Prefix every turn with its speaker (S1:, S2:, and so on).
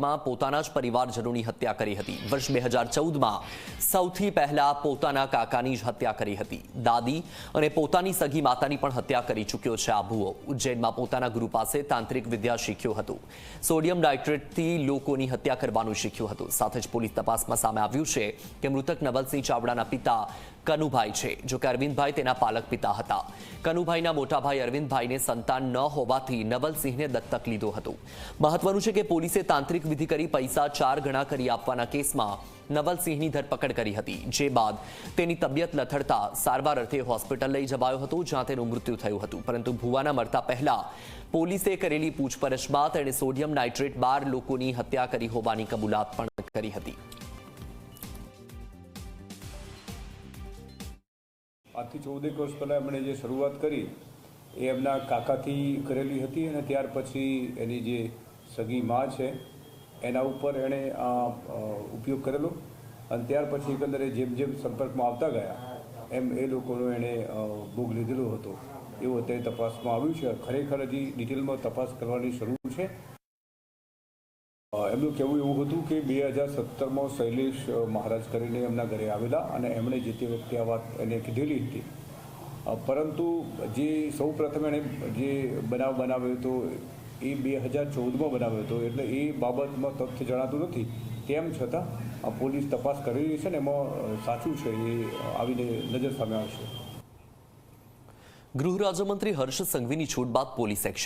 S1: માં પોતાના જ પરિવારજનોની હત્યા કરી હતી. વર્ષ બે હજાર ચૌદમાં સૌથી પહેલા પોતાના કાકાની જ હત્યા કરી હતી. દાદી અને પોતાની સગી માતાની પણ હત્યા કરી ચૂક્યો છે આભુઓ ઉજ્જૈનમાં પોતાના ગુરુ પાસે તાંત્રિક વિદ્યા શીખ્યું હતું. સોડિયમ નાઇટ્રેટથી લોકોની હત્યા કરવાનું શીખ્યું હતું. સાથે જ પોલીસ તપાસમાં સામે આવ્યું છે કે મૃતક નવલસિંહ ચાવડાના પિતા કનુભાઈ છે, જો કે અરવિંદભાઈ તેના પાલક પિતા હતા. કનુભાઈના મોટા ભાઈ અરવિંદભાઈને સંતાન ન હોવાથી નવલસિંહને દત્તક લીધો હતો. મહત્વનું છે કે પોલીસે તાંત્રિક વિધિ કરી પૈસા ચાર ગણા કરી આપવાના કેસમાં નવલસિંહની ધરપકડ કરી હતી, જે બાદ તેની તબિયત લથડતા સારવાર અર્થે હોસ્પિટલ લઈ જવાયો હતો, જ્યાં તેનું મૃત્યુ થયું હતું. પરંતુ ભુવાના મરતા પહેલા પોલીસે કરેલી પૂછપરછમાં તેણે સોડિયમ નાઇટ્રેટ બાર લોકોની હત્યા કરી હોવાની કબૂલાત પણ કરી હતી.
S2: આજથી ચૌદેક વર્ષ પહેલાં એમણે જે શરૂઆત કરી, એ એમના કાકાથી કરેલી હતી અને ત્યાર પછી એની જે સગી માં છે, એના ઉપર એણે આ ઉપયોગ કરેલો. અને ત્યાર પછી એકંદરે જેમ જેમ સંપર્કમાં આવતા ગયા, એમ એ લોકોનો એણે ભોગ લીધેલો હતો. એવું અત્યારે તપાસમાં આવ્યું છે. ખરેખર હજી ડિટેલમાં તપાસ કરવાની શરૂ છે. એમનું કહેવું એવું હતું કે બે હજાર સત્તરમાં શૈલેષ મહારાજ કરીને એમના ઘરે આવેલા અને એમણે જે તે વખતે આ વાત એને કીધેલી હતી. પરંતુ જે સૌ પ્રથમ એણે જે બનાવ બનાવ્યો હતો, એ બે હજાર ચૌદમાં બનાવ્યો હતો, એટલે એ બાબતમાં તથ્ય જણાતું નથી. તેમ છતાં પોલીસ તપાસ કરી રહી છે ને એમાં સાચું છે એ આવીને નજર સામે આવશે.
S1: ગૃહ રાજ્યમંત્રી હર્ષ સંઘવીની છૂટ બાદ પોલીસ એક્શન.